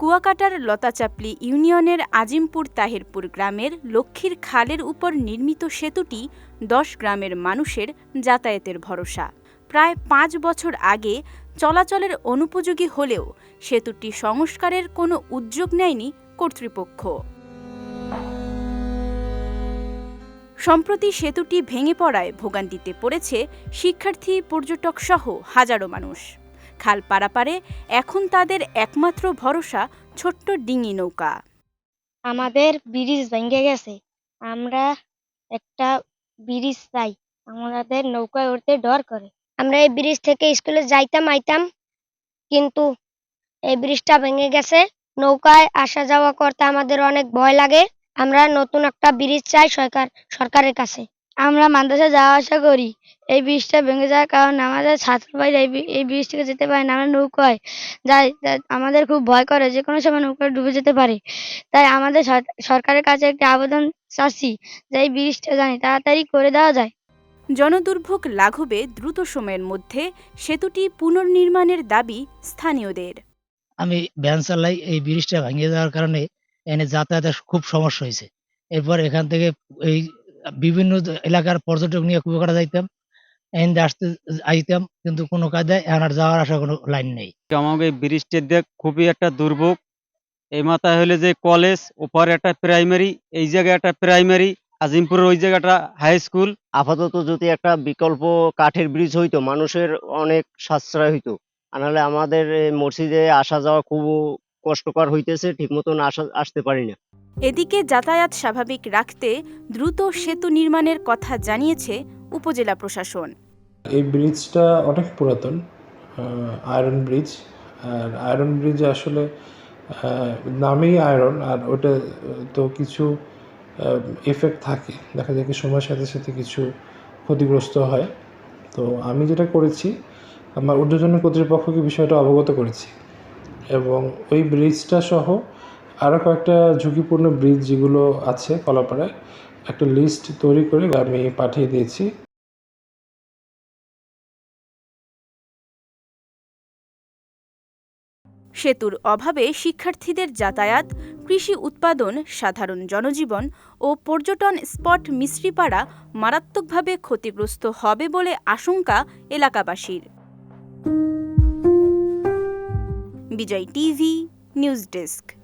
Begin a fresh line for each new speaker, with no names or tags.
কুয়াকাটার লতাচাপলি ইউনিয়নের আজিমপুর তাহিরপুর গ্রামের লক্ষ্মীর খালের উপর নির্মিত সেতুটি দশ গ্রামের মানুষের যাতায়াতের ভরসা। প্রায় পাঁচ বছর আগে চলাচলের অনুপযোগী হলেও সেতুটি সংস্কারের কোনো উদ্যোগ নেয়নি কর্তৃপক্ষ। সম্প্রতি সেতুটি ভেঙে পড়ায় ভোগান্তিতে পড়েছে শিক্ষার্থী পর্যটক সহ হাজারো মানুষ। খাল পারাপারে এখন তাদের একমাত্র ভরসা ছোট্ট ডিঙি নৌকা।
আমাদের ব্রিজ ভেঙে গেছে। আমরা একটা ব্রিজ চাই। আমাদের নৌকায় উঠতে ডর করে। আমরা এই ব্রিজ থেকে স্কুলে যাইতাম, আইতাম, কিন্তু এই ব্রিজটা ভেঙে গেছে। নৌকায় আসা যাওয়া করতে আমাদের অনেক ভয় লাগে। আমরা নতুন একটা ব্রিজ চাই সরকার, সরকারের কাছে। আমরা মাদ্রাসা যাওয়া আসা করি। এই ব্রিজটা ভেঙে যাওয়ার কারণে আমাদের ছাত্র ভাইরা এই এই ব্রিজ থেকে যেতে পারে না। আমরা নৌকায় যাই আমাদের খুব ভয় করে যে কোনো সময় নৌকায় ডুবে যেতে পারে। তাই আমাদের সর- সরকারের কাছে একটি আবেদন চাচ্ছি যে এই ব্রিজটা জানি তাড়াতাড়ি করে দেওয়া যায়।
জনদুর্ভোগ লাঘবে দ্রুত সময়ের মধ্যে সেতুটি পুনর্নির্মাণের দাবি স্থানীয়দের।
আমি ভ্যান চালাই এই ব্রিজটা ভেঙে যাওয়ার কারণে এখানে যাতায়াতের খুব সমস্যা হয়েছে। এরপর এখান থেকে এই বিভিন্ন এলাকার পর্যটক নিয়ে কুয়াকাটা যাইতাম। এখান আসতে আইতাম কিন্তু কোনো এখন আর যাওয়ার আসা কোনো লাইন নেই।
আমাকে দিক খুবই একটা দুর্ভোগ। এই মাথায় হলে যে কলেজ ওপারে একটা প্রাইমারি এই জায়গায় একটা প্রাইমারি আজিমপুরের ওই জায়গাটা হাই স্কুল
আপাতত যদি একটা বিকল্প কাঠের ব্রিজ হইতো মানুষের অনেক সাশ্রয় হইতো। আর নাহলে আমাদের এই মসজিদে আসা যাওয়া খুব কষ্টকর হইতেছে ঠিক মতন আসা আসতে পারি না।
এদিকে যাতায়াত স্বাভাবিক রাখতে দ্রুত সেতু নির্মাণের কথা জানিয়েছে উপজেলা প্রশাসন।
এই ব্রিজটা অনেক পুরাতন আয়রন ব্রিজ আর আয়রন ব্রিজ আসলে নামেই আয়রন আর ওটা তো কিছু এফেক্ট থাকে। দেখা যায় কি সময়ের সাথে সাথে কিছু ক্ষতিগ্রস্ত হয়। তো আমি যেটা করেছি, আমার ঊর্ধ্বতন কর্তৃপক্ষকে বিষয়টা অবগত করেছি। এবং ওই ব্রিজটা সহ আরও কয়েকটা ঝুঁকিপূর্ণ ব্রিজ যেগুলো আছে কলাপাড়ায়, একটা লিস্ট তৈরি করে আমি পাঠিয়ে দিয়েছি।
সেতুর অভাবে শিক্ষার্থীদের যাতায়াত, কৃষি উৎপাদন, সাধারণ জনজীবন ও পর্যটন স্পট মিশ্রিপাড়া মারাত্মকভাবে ক্ষতিগ্রস্ত হবে বলে আশঙ্কা এলাকাবাসীর। Bijoy TV, news desk.